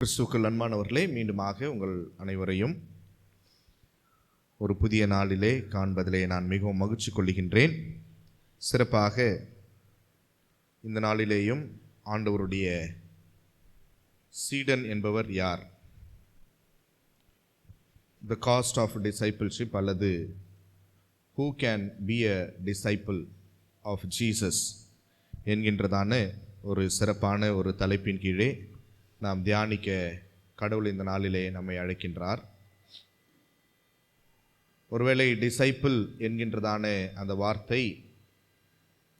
கிறிஸ்துக்கள் அன்பானவர்களே மீண்டுமாக உங்கள் அனைவரையும் ஒரு புதிய நாளிலே காண்பதிலே நான் மிகவும் மகிழ்ச்சி கொள்கின்றேன். சிறப்பாக இந்த நாளிலேயும் ஆண்டவருடைய சீடன் என்பவர் யார்? த காஸ்ட் ஆஃப் டிசைப்பிள்ஷிப் அல்லது who can be a disciple of Jesus என்கின்றதான ஒரு சிறப்பான ஒரு தலைப்பின் கீழே நாம் தியானிக்க கடவுள் இந்த நாளிலே நம்மை அழைக்கின்றார். ஒருவேளை டிசைப்பிள் என்கின்றதான அந்த வார்த்தை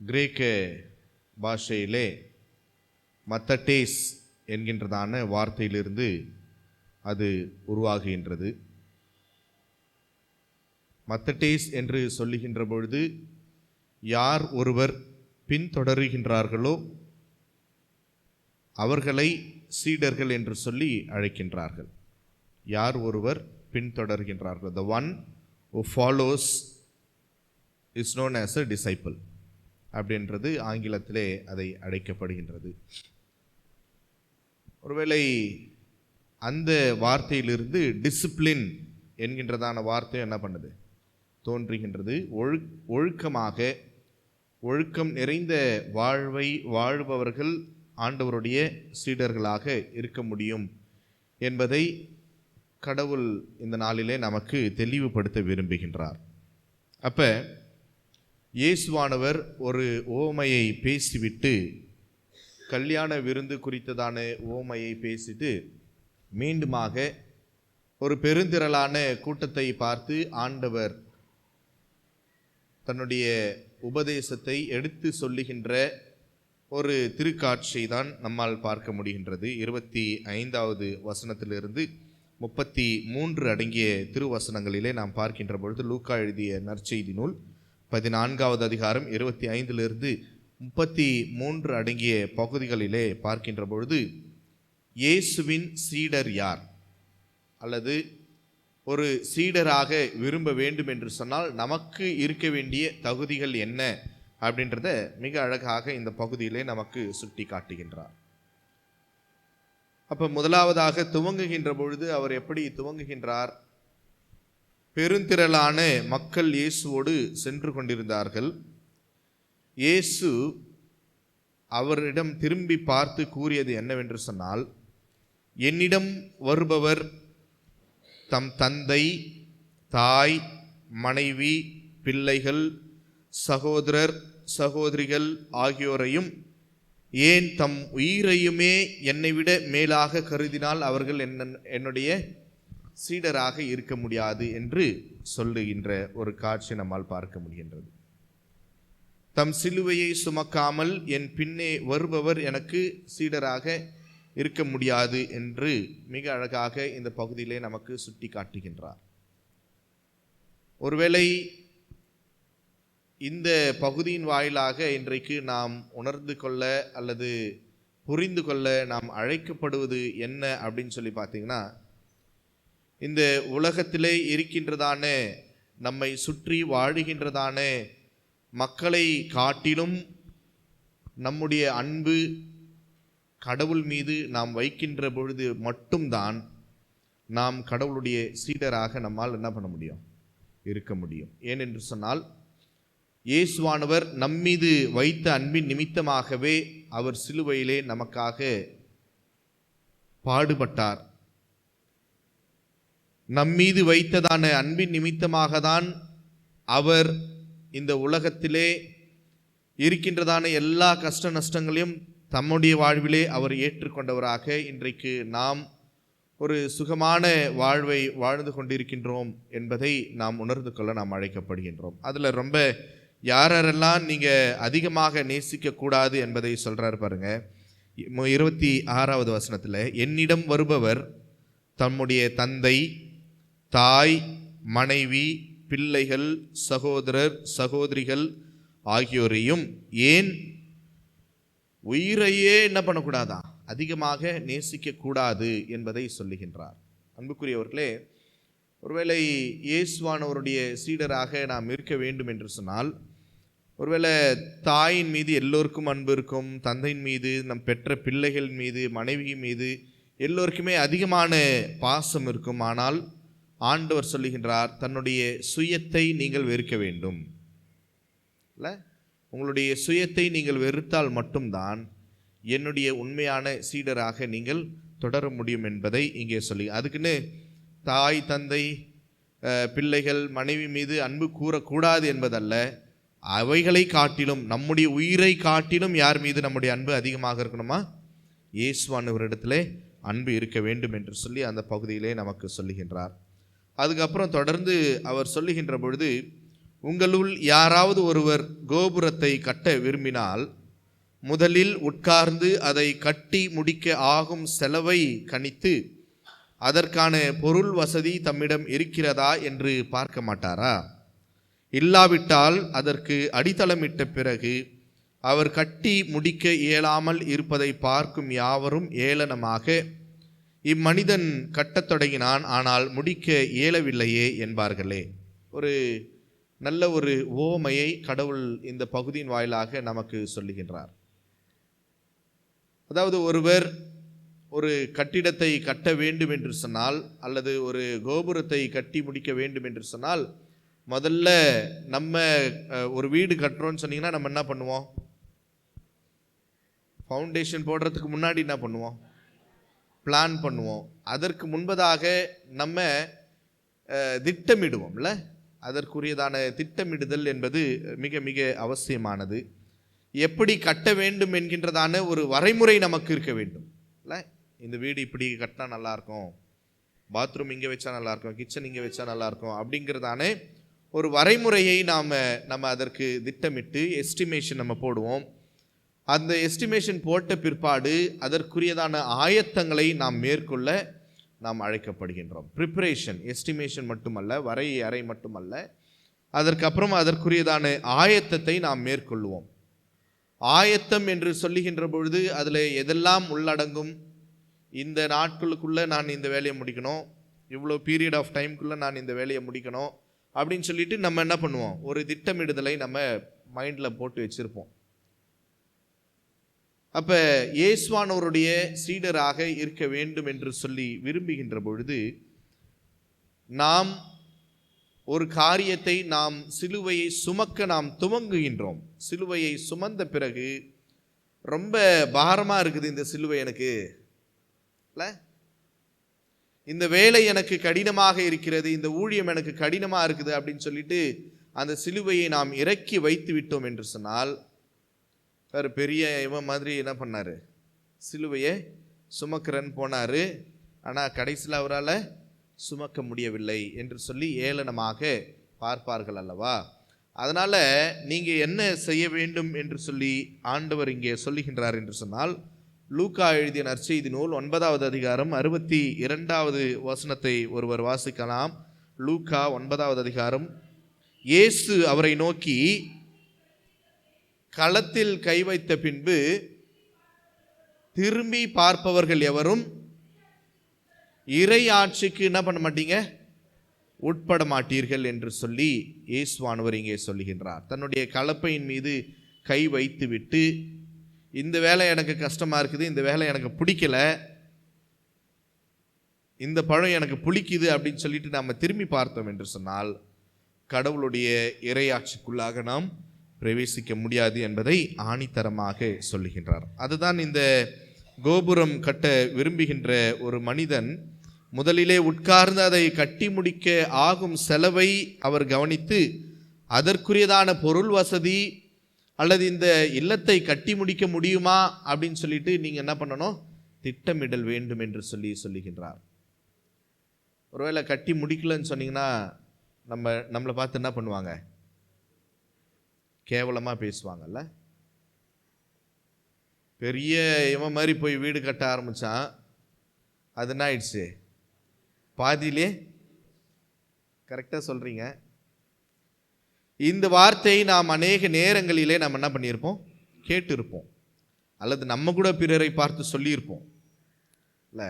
கிரேக்க பாஷையிலே மத்தட்டேஸ் என்கின்றதான வார்த்தையிலிருந்து அது உருவாகுகின்றது மத்தட்டேஸ் என்று சொல்லுகின்ற பொழுது யார் ஒருவர் பின்தொடருகின்றார்களோ அவர்களை சீடர்கள் என்று சொல்லி அழைக்கின்றார்கள். யார் ஒருவர் பின்தொடர்கின்றார்கள்? The one who follows is known as a disciple அப்படின்றது ஆங்கிலத்திலே அதை அழைக்கப்படுகின்றது. ஒருவேளை அந்த வார்த்தையிலிருந்து டிசிப்ளின் என்கின்றதான வார்த்தை என்ன பண்ணுது? தோன்றுகின்றது. ஒழு ஒழுக்கமாக ஒழுக்கம் நிறைந்த வாழ்வை வாழ்பவர்கள் ஆண்டவருடைய சீடர்களாக இருக்க முடியும் என்பதை கடவுள் இந்த நாளிலே நமக்கு தெளிவுபடுத்த விரும்புகின்றார். அப்போ இயேசுவானவர் ஒரு ஓமையை பேசிவிட்டு கல்யாண விருந்து குறித்ததான ஓமையை பேசிட்டு மீண்டுமாக ஒரு பெருந்திரளான கூட்டத்தை பார்த்து ஆண்டவர் தன்னுடைய உபதேசத்தை எடுத்து சொல்லுகின்ற ஒரு திருக்காட்சியை தான் நம்மால் பார்க்க முடிகின்றது. இருபத்தி ஐந்தாவது வசனத்திலிருந்து முப்பத்தி மூன்று அடங்கிய திருவசனங்களிலே நாம் பார்க்கின்ற பொழுது லூக்கா எழுதிய நற்செய்தி நூல் பதினான்காவது அதிகாரம் இருபத்தி ஐந்திலிருந்து முப்பத்தி மூன்று அடங்கிய பகுதிகளிலே பார்க்கின்ற பொழுது இயேசுவின் சீடர் யார்? அல்லது ஒரு சீடராக விரும்ப வேண்டும் என்று சொன்னால் நமக்கு இருக்க வேண்டிய தகுதிகள் என்ன? அப்படின்றத மிக அழகாக இந்த பகுதியிலே நமக்கு சுட்டி காட்டுகின்றார். அப்போ முதலாவதாக துவங்குகின்ற பொழுது அவர் எப்படி துவங்குகின்றார்? பெருந்திரளான மக்கள் இயேசுவோடு சென்று கொண்டிருந்தார்கள். இயேசு அவரிடம் திரும்பி பார்த்து கூறியது என்னவென்று சொன்னால் என்னிடம் வருபவர் தம் தந்தை தாய் மனைவி பிள்ளைகள் சகோதரர் சகோதரிகள் ஆகியோரையும் ஏன் தம் உயிரையுமே என்னை விட மேலாக கருதினால் அவர்கள் என்ன என்னுடைய சீடராக இருக்க முடியாது என்று சொல்லுகின்ற ஒரு காட்சி நம்மால் பார்க்க முடிகின்றது. தம் சிலுவையை சுமக்காமல் என் பின்னே வருபவர் எனக்கு சீடராக இருக்க முடியாது என்று மிக அழகாக இந்த பகுதியிலே நமக்கு சுட்டி காட்டுகின்றார் ஒருவேளை இந்த பகுதியின் வாயிலாக இன்றைக்கு நாம் உணர்ந்து கொள்ள அல்லது புரிந்து கொள்ள நாம் அழைக்கப்படுவது என்ன அப்படின்னு சொல்லி பார்த்தீங்கன்னா இந்த உலகத்திலே இருக்கின்றதான நம்மை சுற்றி வாழுகின்றதான மக்களை காட்டிலும் நம்முடைய அன்பு கடவுள் மீது நாம் வைக்கின்ற பொழுது மட்டும்தான் நாம் கடவுளுடைய சீடராக நம்மால் என்ன பண்ண முடியும்? இருக்க முடியும். ஏனென்று சொன்னால் இயேசுவானவர் நம்மீது வைத்த அன்பின் நிமித்தமாகவே அவர் சிலுவையிலே நமக்காக பாடுபட்டார். நம்மீது வைத்ததான அன்பின் நிமித்தமாக தான் அவர் இந்த உலகத்திலே இருக்கின்றதான எல்லா கஷ்ட நஷ்டங்களையும் தம்முடைய வாழ்விலே அவர் ஏற்றுக்கொண்டவராக இன்றைக்கு நாம் ஒரு சுகமான வாழ்வை வாழ்ந்து கொண்டிருக்கின்றோம் என்பதை நாம் உணர்ந்து கொள்ள நாம் அழைக்கப்படுகின்றோம். அதில் ரொம்ப யாரெல்லாம் நீங்கள் அதிகமாக நேசிக்கக்கூடாது என்பதை சொல்கிறார் பாருங்கள் இருபத்தி ஆறாவது வசனத்தில் என்னிடம் வருபவர் தம்முடைய தந்தை தாய் மனைவி பிள்ளைகள் சகோதரர் சகோதரிகள் ஆகியோரையும் ஏன் உயிரையே என்ன பண்ணக்கூடாதா? அதிகமாக நேசிக்கக்கூடாது என்பதை சொல்லுகின்றார். அன்புக்குரியவர்களே ஒருவேளை இயேசுவானவருடைய சீடராக நாம் இருக்க வேண்டும் என்று சொன்னால் ஒருவேளை தாயின் மீது எல்லோருக்கும் அன்பு இருக்கும் தந்தையின் மீது நம் பெற்ற பிள்ளைகள் மீது மனைவி மீது எல்லோருக்குமே அதிகமான பாசம் இருக்கும். ஆனால் ஆண்டவர் சொல்லுகின்றார் தன்னுடைய சுயத்தை நீங்கள் வெறுக்க வேண்டும். இல்லை? உங்களுடைய சுயத்தை நீங்கள் வெறுத்தால் மட்டும்தான் என்னுடைய உண்மையான சீடராக நீங்கள் தொடர முடியும் என்பதை இங்கே சொல்லி அதுக்குன்னு தாய் தந்தை பிள்ளைகள் மனைவி மீது அன்பு கூறக்கூடாது என்பதல்ல. அவைகளை காட்டிலும் நம்முடைய உயிரை காட்டிலும் யார் மீது நம்முடைய அன்பு அதிகமாக இருக்கணுமா? இயேசுவானவரிடத்திலே அன்பு இருக்க வேண்டும் என்று சொல்லி அந்த பகுதியிலே நமக்கு சொல்லுகின்றார். அதுக்கப்புறம் தொடர்ந்து அவர் சொல்லுகின்ற பொழுது உங்களுள் யாராவது ஒருவர் கோபுரத்தை கட்ட விரும்பினால் முதலில் உட்கார்ந்து அதை கட்டி முடிக்க ஆகும் செலவை கணித்து அதற்கான பொருள் வசதி தம்மிடம் இருக்கிறதா என்று பார்க்க மாட்டாரா? இல்லாவிட்டால் அதற்கு அடித்தளமிட்ட பிறகு அவர் கட்டி முடிக்க இயலாமல் இருப்பதை பார்க்கும் யாவரும் ஏளனமாக இம்மனிதன் கட்டத் தொடங்கினான் ஆனால் முடிக்க இயலவில்லையே என்பார்களே. ஒரு நல்ல ஒரு ஓமையை கடவுள் இந்த பகுதியின் வாயிலாக நமக்கு சொல்லுகின்றார். அதாவது ஒருவர் ஒரு கட்டிடத்தை கட்ட வேண்டும் என்று சொன்னால் அல்லது ஒரு கோபுரத்தை கட்டி முடிக்க வேண்டும் என்று சொன்னால் முதல்ல நம்ம ஒரு வீடு கட்டுறோன்னு சொன்னீங்கன்னா நம்ம என்ன பண்ணுவோம்? ஃபவுண்டேஷன் போடுறதுக்கு முன்னாடி என்ன பண்ணுவோம்? பிளான் பண்ணுவோம். அதற்கு முன்பதாக நம்ம திட்டமிடுவோம்ல? அதற்குரியதான திட்டமிடுதல் என்பது மிக மிக அவசியமானது. எப்படி கட்ட வேண்டும் என்கின்றதான ஒரு வரைமுறை நமக்கு இருக்க வேண்டும். இல்லை இந்த வீடு இப்படி கட்டினா நல்லாயிருக்கும் பாத்ரூம் இங்கே வச்சா நல்லாயிருக்கும் கிச்சன் இங்கே வச்சா நல்லாயிருக்கும் அப்படிங்கிறதான ஒரு வரைமுறையை நாம் நம்ம அதற்கு திட்டமிட்டு எஸ்டிமேஷன் நம்ம போடுவோம். அந்த எஸ்டிமேஷன் போட்ட பிற்பாடு அதற்குரியதான ஆயத்தங்களை நாம் மேற்கொள்ள நாம் அழைக்கப்படுகின்றோம். ப்ரிப்பரேஷன் எஸ்டிமேஷன் மட்டுமல்ல வரை அறை மட்டுமல்ல அதற்கப்புறம் அதற்குரியதான ஆயத்தத்தை நாம் மேற்கொள்வோம். ஆயத்தம் என்று சொல்லுகின்ற பொழுது அதில் எதெல்லாம் உள்ளடங்கும்? இந்த நாட்களுக்குள்ளே நான் இந்த வேலையை முடிக்கணும். இவ்வளோ பீரியட் ஆஃப் டைம்குள்ளே நான் இந்த வேலையை முடிக்கணும். அப்படின்னு சொல்லிட்டு நம்ம என்ன பண்ணுவோம்? ஒரு திட்டமிடுதலை நம்ம மைண்டில் போட்டு வச்சுருப்போம். அப்போ இயேசுவானவருடைய சீடராக இருக்க வேண்டும் என்று சொல்லி விரும்புகின்ற பொழுது நாம் ஒரு காரியத்தை நாம் சிலுவையை சுமக்க நாம் துவங்குகின்றோம். சிலுவையை சுமந்த பிறகு ரொம்ப பாரமாக இருக்குது இந்த சிலுவை எனக்கு. இல்லை? இந்த வேலை எனக்கு கடினமாக இருக்கிறது இந்த ஊழியம் எனக்கு கடினமாக இருக்குது அப்படின்னு சொல்லிட்டு அந்த சிலுவையை நாம் இறக்கி வைத்து விட்டோம் என்று சொன்னால் வேறு பெரிய இவன் மாதிரி என்ன பண்ணார்? சிலுவையை சுமக்கிறன்னு போனார். ஆனால் கடைசியில் அவரால் சுமக்க முடியவில்லை என்று சொல்லி ஏளனமாக பார்ப்பார்கள் அல்லவா? அதனால் நீங்கள் என்ன செய்ய வேண்டும் என்று சொல்லி ஆண்டவர் இங்கே சொல்லுகின்றார் என்று சொன்னால் லூக்கா எழுதிய நற்செய்தி நூல் ஒன்பதாவது அதிகாரம் அறுபத்தி இரண்டாவது வசனத்தை ஒருவர் வாசிக்கலாம். லூக்கா ஒன்பதாவது அதிகாரம். இயேசு அவரை நோக்கி களத்தில் கை வைத்த பின்பு திரும்பி பார்ப்பவர்கள் எவரும் இறை ஆட்சிக்கு என்ன பண்ண மாட்டீங்க? உட்பட மாட்டீர்கள் என்று சொல்லி இயேசுவானவர் இங்கே சொல்லுகின்றார். தன்னுடைய கலப்பையின் மீது கை வைத்துவிட்டு இந்த வேலை எனக்கு கஷ்டமாக இருக்குது இந்த வேலை எனக்கு பிடிக்கல இந்த பழம் எனக்கு பிடிக்குது அப்படின்னு சொல்லிட்டு நாம் திரும்பி பார்த்தோம் என்று சொன்னால் கடவுளுடைய இரையாட்சிக்குள்ளாக நாம் பிரவேசிக்க முடியாது என்பதை ஆணித்தரமாக சொல்லுகின்றார். அதுதான் இந்த கோபுரம் கட்ட விரும்புகின்ற ஒரு மனிதன் முதலிலே உட்கார்ந்து அதை கட்டி முடிக்க ஆகும் செலவை அவர் கவனித்து அதற்குரியதான பொருள் வசதி அல்லது இந்த இல்லத்தை கட்டி முடிக்க முடியுமா அப்படின்னு சொல்லிட்டு நீங்கள் என்ன பண்ணணும்? திட்டமிடல் வேண்டும் என்று சொல்லி சொல்லுகின்றார். ஒருவேளை கட்டி முடிக்கலன்னு சொன்னீங்கன்னா நம்ம நம்மளை பார்த்து என்ன பண்ணுவாங்க? கேவலமாக பேசுவாங்கல்ல? பெரிய இவன் மாதிரி போய் வீடு கட்ட ஆரம்பித்தான் அது என்ன ஆயிடுச்சு? பாதியிலே? கரெக்டாக சொல்கிறீங்க இந்த வார்த்தையை நாம் அநேக நேரங்களிலே நாம் என்ன பண்ணியிருப்போம்? கேட்டிருப்போம். அல்லது நம்ம கூட பிறரை பார்த்து சொல்லியிருப்போம். இல்லை?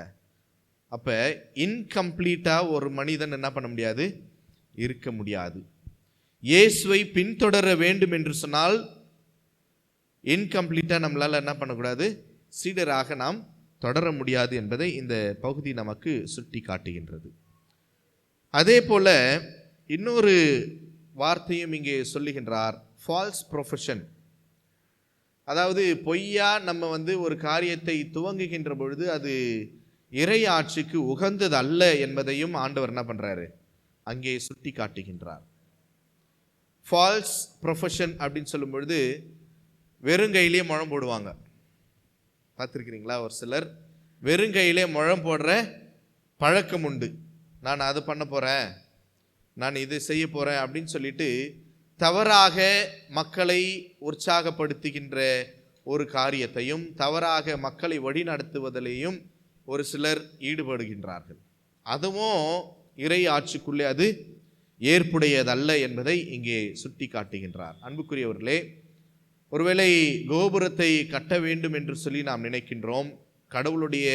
அப்போ இன்கம்ப்ளீட்டாக ஒரு மனிதன் என்ன பண்ண முடியாது? இருக்க முடியாது. இயேசுவை பின்தொடர வேண்டும் என்று சொன்னால் இன்கம்ப்ளீட்டாக நம்மளால் என்ன பண்ணக்கூடாது? சீடராக நாம் தொடர முடியாது என்பதை இந்த பகுதி நமக்கு சுட்டி காட்டுகின்றது அதே போல் இன்னொரு வார்த்தையும் இங்கே சொல்லுகின்றார். ஃபால்ஸ் ப்ரொஃபஷன் அதாவது பொய்யா நம்ம வந்து ஒரு காரியத்தை துவங்குகின்ற பொழுது அது இறை ஆட்சிக்கு உகந்தது அல்ல என்பதையும் ஆண்டவர் என்ன பண்ணுறாரு அங்கே சுட்டி காட்டுகின்றார் ஃபால்ஸ் ப்ரொஃபஷன் அப்படின்னு சொல்லும் பொழுது வெறுங்கையிலே முழம் போடுவாங்க. பார்த்துருக்கிறீங்களா? ஒரு சிலர் வெறுங்கையிலே முழம் போடுற பழக்கம் உண்டு. நான் அது பண்ண போகிறேன் நான் இது செய்ய போகிறேன் அப்படின்னு சொல்லிட்டு தவறாக மக்களை உற்சாகப்படுத்துகின்ற ஒரு காரியத்தையும் தவறாக மக்களை வழிநடத்துவதிலேயும் ஒரு சிலர் ஈடுபடுகின்றார்கள். அதுவும் இறை ஆட்சிக்குள்ளே அது ஏற்புடையதல்ல என்பதை இங்கே சுட்டி காட்டுகின்றார் அன்புக்குரியவர்களே ஒருவேளை கோபுரத்தை கட்ட வேண்டும் என்று சொல்லி நாம் நினைக்கின்றோம் கடவுளுடைய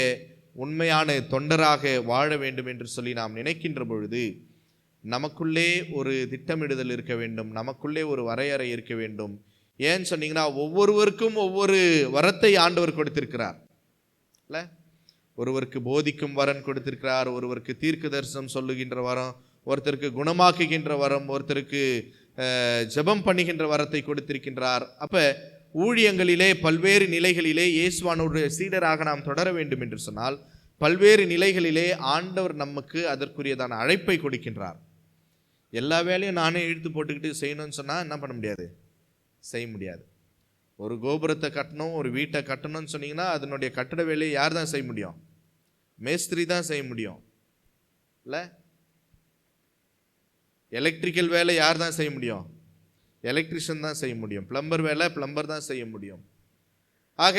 உண்மையான தொண்டராக வாழ வேண்டும் என்று சொல்லி நாம் நினைக்கின்ற பொழுது நமக்குள்ளே ஒரு திட்டமிடுதல் இருக்க வேண்டும். நமக்குள்ளே ஒரு வரையறை இருக்க வேண்டும். ஏன்னு சொன்னீங்கன்னா ஒவ்வொருவருக்கும் ஒவ்வொரு வரத்தை ஆண்டவர் கொடுத்திருக்கிறார். இல்லை? ஒருவருக்கு போதிக்கும் வரன் கொடுத்திருக்கிறார் ஒருவருக்கு தீர்க்க தரிசனம் சொல்லுகின்ற வரம் ஒருத்தருக்கு குணமாக்குகின்ற வரம் ஒருத்தருக்கு ஜபம் ஜெபம் பண்ணுகின்ற வரத்தை கொடுத்திருக்கின்றார். அப்போ ஊழியங்களிலே பல்வேறு நிலைகளிலே இயேசுவானுடைய சீடராக நாம் தொடர வேண்டும் என்று சொன்னால் பல்வேறு நிலைகளிலே ஆண்டவர் நமக்கு அதற்குரியதான அழைப்பை கொடுக்கின்றார். எல்லா வேலையும் நானே இழுத்து போட்டுக்கிட்டு செய்யணும்னு சொன்னால் என்ன பண்ண முடியாது? செய்ய முடியாது. ஒரு கோபுரத்தை கட்டணும் ஒரு வீட்டை கட்டணும்னு சொன்னீங்கன்னா அதனுடைய கட்டட வேலையை யார் தான் செய்ய முடியும்? மேஸ்திரி தான் செய்ய முடியும். இல்லை? எலக்ட்ரிக்கல் வேலை யார் தான் செய்ய முடியும்? எலக்ட்ரிஷியன் தான் செய்ய முடியும். பிளம்பர் வேலை பிளம்பர் தான் செய்ய முடியும். ஆக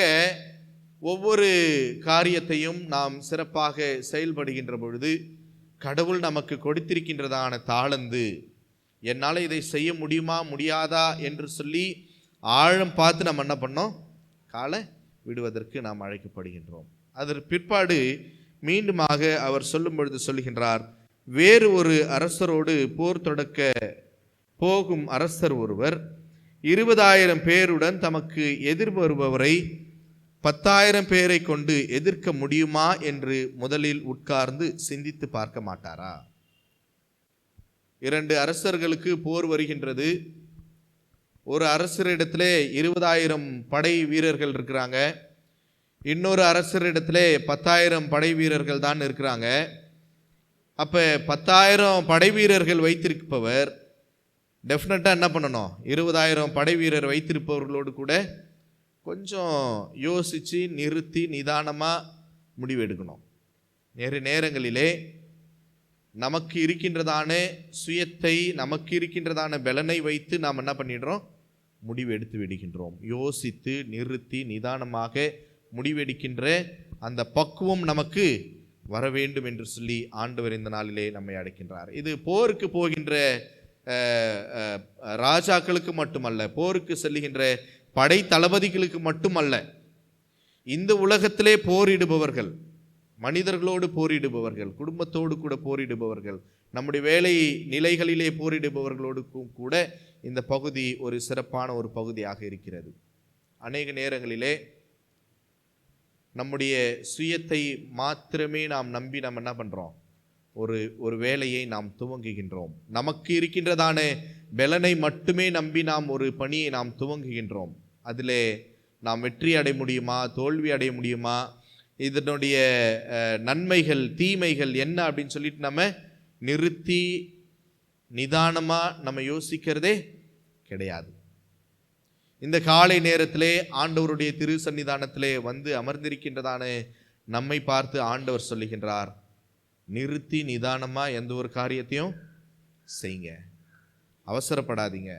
ஒவ்வொரு காரியத்தையும் நாம் சிறப்பாக செயல்படுகின்ற பொழுது கடவுள் நமக்கு கொடுத்திருக்கின்றதான தாளந்து. என்னால் இதை செய்ய முடியுமா முடியாதா என்று சொல்லி ஆழம் பார்த்து நம்ம என்ன பண்ணோம்? காலை விடுவதற்கு நாம் அழைக்கப்படுகின்றோம். அதற்கு பிற்பாடு மீண்டுமாக அவர் சொல்லும் பொழுது சொல்கின்றார் வேறு ஒரு அரசரோடு போர் தொடக்க போகும் அரசர் ஒருவர் இருபதாயிரம் பேருடன் தமக்கு எதிர் வருபவரை பத்தாயிரம் பேரை கொண்டு எதிர்க்க முடியுமா என்று முதலில் உட்கார்ந்து சிந்தித்து பார்க்க மாட்டாரா? இரண்டு அரசர்களுக்கு போர் வருகின்றது. ஒரு அரசரிடத்திலே இருபதாயிரம் படை வீரர்கள் இருக்கிறாங்க. இன்னொரு அரசரிடத்திலே பத்தாயிரம் படை வீரர்கள் தான் இருக்கிறாங்க. அப்போ பத்தாயிரம் படை வீரர்கள் வைத்திருப்பவர் டெஃபினட்டாக என்ன பண்ணணும்? இருபதாயிரம் படை வீரர் வைத்திருப்பவர்களோடு கூட கொஞ்சம் யோசித்து நிறுத்தி நிதானமாக முடிவெடுக்கணும். நேர நேரங்களிலே நமக்கு இருக்கின்றதான சுயத்தை நமக்கு இருக்கின்றதான பலனை வைத்து நாம் என்ன பண்ணிடுறோம்? முடிவெடுத்து விடுகின்றோம். யோசித்து நிறுத்தி நிதானமாக முடிவெடுக்கின்ற அந்த பக்குவம் நமக்கு வர வேண்டும் என்று சொல்லி ஆண்டவர் இந்த நாளிலே நம்மை அடைக்கின்றார் இது போருக்கு போகின்ற ராஜாக்களுக்கு மட்டுமல்ல போருக்கு செல்லுகின்ற படை தளபதிகளுக்கு மட்டுமல்ல இந்த உலகத்திலே போரிடுபவர்கள் மனிதர்களோடு போரிடுபவர்கள் குடும்பத்தோடு கூட போரிடுபவர்கள் நம்முடைய வேலை நிலைகளிலே போரிடுபவர்களோடு கூட இந்த பகுதி ஒரு சிறப்பான ஒரு பகுதியாக இருக்கிறது. அநேக நேரங்களிலே நம்முடைய சுயத்தை மாத்திரமே நாம் நம்பி நம்ம என்ன பண்ணுறோம் ஒரு ஒரு வேலையை நாம் துவங்குகின்றோம். நமக்கு இருக்கின்றதான பலனை மட்டுமே நம்பி நாம் ஒரு பணியை நாம் துவங்குகின்றோம். அதில் நாம் வெற்றி அடைய முடியுமா தோல்வி அடைய முடியுமா இதனுடைய நன்மைகள் தீமைகள் என்ன அப்படின்னு சொல்லிட்டு நம்ம நிறுத்தி நிதானமாக நம்ம யோசிக்கிறதே கிடையாது. இந்த காலை நேரத்திலே ஆண்டவருடைய திரு சன்னிதானத்திலே வந்து அமர்ந்திருக்கின்றதான நம்மை பார்த்து ஆண்டவர் சொல்லுகின்றார் நிறுத்தி நிதானமாக எந்த ஒரு காரியத்தையும் செய்யுங்க அவசரப்படாதீங்க.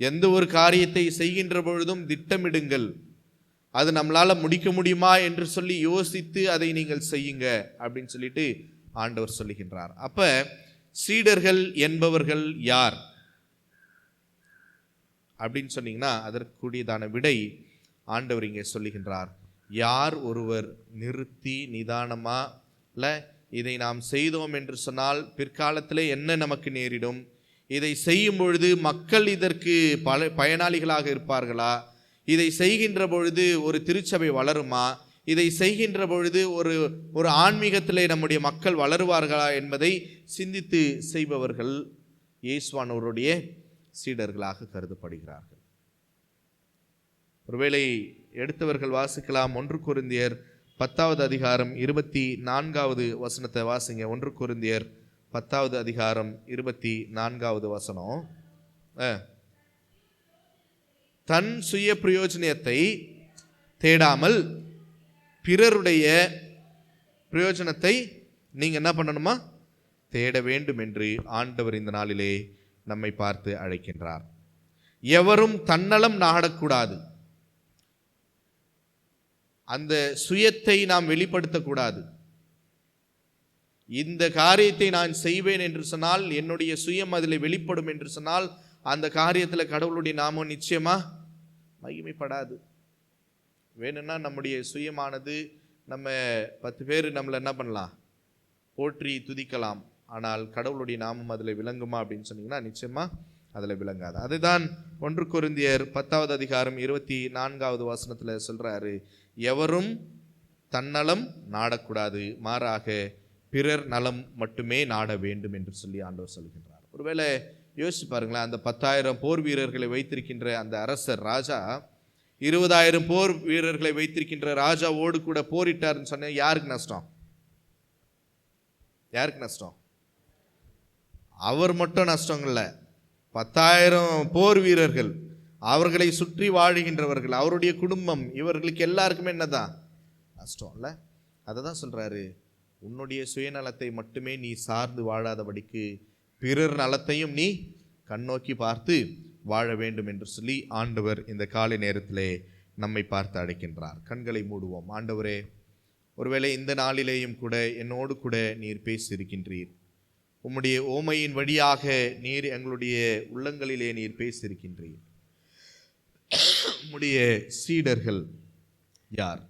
எந்த ஒரு காரியத்தை செய்கின்ற பொழுதும் திட்டமிடுங்கள். அது நம்மளால் முடிக்க முடியுமா என்று சொல்லி யோசித்து அதை நீங்கள் செய்யுங்க அப்படின்னு சொல்லிட்டு ஆண்டவர் சொல்லுகின்றார். அப்போ சீடர்கள் என்பவர்கள் யார்? அப்படின்னு சொன்னீங்கன்னா அதற்குரியதான விடை ஆண்டவர் இங்கே சொல்லுகின்றார். யார் ஒருவர் நிறுத்தி நிதானமாக இல்லை இதை நாம் செய்தோம் என்று சொன்னால் பிற்காலத்தில் என்ன நமக்கு நேரிடும்? இதை செய்யும் பொழுது மக்கள் இதற்கு பல பயனாளிகளாக இருப்பார்களா? இதை செய்கின்ற பொழுது ஒரு திருச்சபை வளருமா? இதை செய்கின்ற பொழுது ஒரு ஒரு ஆன்மீகத்திலே நம்முடைய மக்கள் வளருவார்களா என்பதை சிந்தித்து செய்பவர்கள் இயேசுவானவருடைய சீடர்களாக கருதப்படுகிறார்கள். ஒருவேளை எடுத்தவர்கள் வாசிக்கலாம். ஒன்று குருந்தியர் பத்தாவது அதிகாரம் இருபத்தி நான்காவது வசனத்தை வாசிங்க. ஒன்று குருந்தியர் பத்தாவது அதிகாரம் இருபத்தி நான்காவது வசனம். தன் சுய பிரயோஜனத்தை தேடாமல் பிறருடைய பிரயோஜனத்தை நீங்கள் என்ன பண்ணணுமா? தேட வேண்டும் என்று ஆண்டவர் இந்த நாளிலே நம்மை பார்த்து அழைக்கின்றார். எவரும் தன்னலம் நாடக்கூடாது. அந்த சுயத்தை நாம் வெளிப்படுத்தக்கூடாது. இந்த காரியத்தை நான் செய்வேன் என்று சொன்னால் என்னுடைய சுயம் அதில் வெளிப்படும் என்று சொன்னால் அந்த காரியத்தில் கடவுளுடைய நாமம் நிச்சயமாக மகிமைப்படாது. வேணும்னா நம்முடைய சுயமானது நம்ம பத்து பேர் நம்மளை என்ன பண்ணலாம்? போற்றி துதிக்கலாம். ஆனால் கடவுளுடைய நாமம் அதில் விளங்குமா அப்படின்னு சொன்னீங்கன்னா நிச்சயமாக அதில் விளங்காது. அதுதான் ஒன்று குருந்தியர் பத்தாவது அதிகாரம் இருபத்தி நான்காவது வசனத்தில் சொல்கிறாரு எவரும் தன்னலம் நாடக்கூடாது மாறாக பிறர் நலம் மட்டுமே நாட வேண்டும் என்று சொல்லி ஆண்டவர் சொல்கின்றார். ஒருவேளை யோசிச்சு பாருங்களேன் அந்த பத்தாயிரம் போர் வீரர்களை வைத்திருக்கின்ற அந்த அரசர் ராஜா இருபதாயிரம் போர் வீரர்களை வைத்திருக்கின்ற ராஜாவோடு கூட போரிட்டார்னு சொன்ன யாருக்கு நஷ்டம்? யாருக்கு நஷ்டம்? அவர் மட்டும் நஷ்டம் இல்லை. பத்தாயிரம் போர் வீரர்கள் அவர்களை சுற்றி வாழுகின்றவர்கள் அவருடைய குடும்பம் இவர்களுக்கு எல்லாருக்குமே என்னதான்? நஷ்டம் இல்லை. அதை தான் சொல்கிறாரு உன்னுடைய சுயநலத்தை மட்டுமே நீ சார்ந்து வாழாதபடிக்கு பிறர் நலத்தையும் நீ கண்ணோக்கி பார்த்து வாழ வேண்டும் என்று சொல்லி ஆண்டவர் இந்த காலை நேரத்திலே நம்மை பார்த்து அழைக்கின்றார். கண்களை மூடுவோம். ஆண்டவரே ஒருவேளை இந்த நாளிலேயும் கூட என்னோடு கூட நீர் பேசியிருக்கின்றீர். உம்முடைய ஓமையின் வழியாக நீர் எங்களுடைய உள்ளங்களிலே நீர் பேசியிருக்கின்றீர். உம்முடைய சீடர்கள் யார்?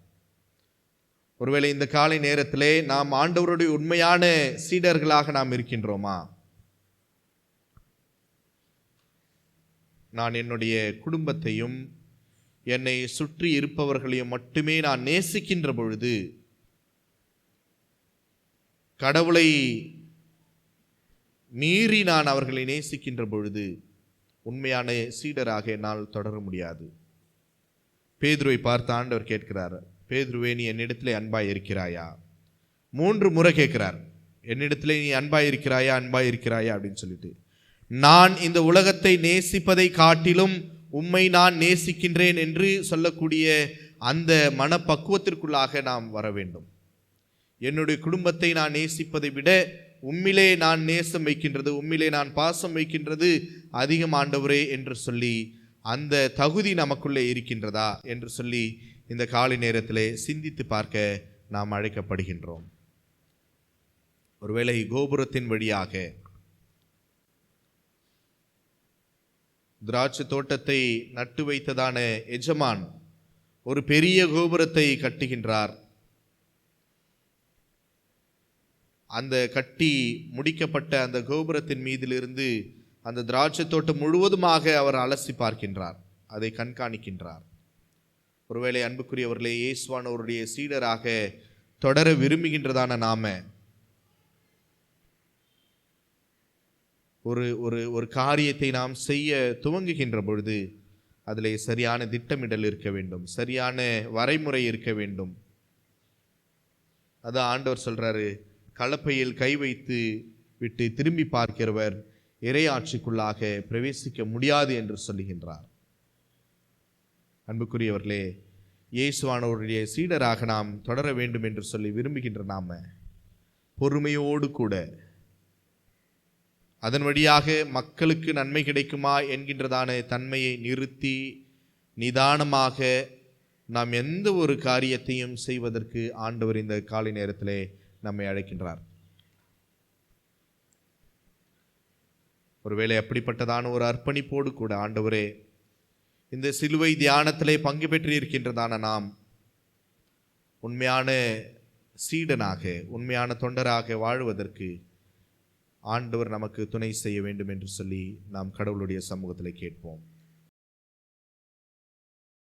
ஒருவேளை இந்த காலை நேரத்திலே நாம் ஆண்டவருடைய உண்மையான சீடர்களாக நாம் இருக்கின்றோமா? நான் என்னுடைய குடும்பத்தையும் என்னை சுற்றி இருப்பவர்களையும் மட்டுமே நான் நேசிக்கின்ற பொழுது கடவுளை மீறி நான் அவர்களை நேசிக்கின்ற பொழுது உண்மையான சீடராக என்னால் தொடர முடியாது. பேதுருவை பார்த்து ஆண்டவர் கேட்கிறார் பேதுருவே நீ என்னிடத்திலே அன்பாய் இருக்கிறாயா மூன்று முறை கேட்கிறார். என்னிடத்திலே நீ அன்பாய் இருக்கிறாயா அன்பாய் இருக்கிறாயா அப்படின்னு சொல்லிட்டு. நான் இந்த உலகத்தை நேசிப்பதை காட்டிலும் உம்மை நான் நேசிக்கின்றேன் என்று சொல்லக்கூடிய அந்த மனப்பக்குவத்திற்குள்ளாக நாம் வர வேண்டும். என்னுடைய குடும்பத்தை நான் நேசிப்பதை விட உம்மிலே நான் நேசம் வைக்கின்றது உம்மிலே நான் பாசம் வைக்கின்றது அதிகம் ஆண்டவரே என்று சொல்லி அந்த தகுதி நமக்குள்ளே இருக்கின்றதா என்று சொல்லி இந்த காலை நேரத்திலே சிந்தித்து பார்க்க நாம் அழைக்கப்படுகின்றோம். ஒருவேளை கோபுரத்தின் வழியாக திராட்சை தோட்டத்தை நட்டு வைத்ததான எஜமான் ஒரு பெரிய கோபுரத்தை கட்டுகின்றார். அந்த கட்டி முடிக்கப்பட்ட அந்த கோபுரத்தின் மீதிலிருந்து அந்த திராட்சை தோட்டம் முழுவதுமாக அவர் அலசி பார்க்கின்றார் அதை கண்காணிக்கின்றார். ஒருவேளை அன்புக்குரியவர்களே இயேசுவானவருடைய சீடராக தொடர விரும்புகின்றதான நாம. ஒரு ஒரு ஒரு காரியத்தை நாம் செய்ய துவங்குகின்ற பொழுது அதில் சரியான திட்டமிடல் இருக்க வேண்டும் சரியான வரைமுறை இருக்க வேண்டும். அதான் ஆண்டவர் சொல்கிறாரு கலப்பையில் கை வைத்து விட்டு திரும்பி பார்க்கிறவர் இரையாட்சிக்குள்ளாக பிரவேசிக்க முடியாது என்று சொல்லுகின்றார். அன்புக்குரியவர்களே இயேசுவானவருடைய சீடராக நாம் தொடர வேண்டும் என்று சொல்லி விரும்புகின்ற நாம் பொறுமையோடு கூட அதன் வழியாக மக்களுக்கு நன்மை கிடைக்குமா என்கின்றதான தன்மையை நிறுத்தி நிதானமாக நாம் எந்த ஒரு காரியத்தையும் செய்வதற்கு ஆண்டவர் இந்த காலை நேரத்திலே நம்மை அழைக்கின்றார். ஒருவேளை அப்படிப்பட்டதான ஒரு அர்ப்பணிப்போடு கூட ஆண்டவரே இந்த சிலுவை தியானத்திலே பங்கு பெற்றிருக்கின்றதான நாம் உண்மையான சீடனாக உண்மையான தொண்டராக வாழ்வதற்கு ஆண்டவர் நமக்கு துணை செய்ய வேண்டும் என்று சொல்லி நாம் கடவுளுடைய சமூகத்தில் கேட்போம்.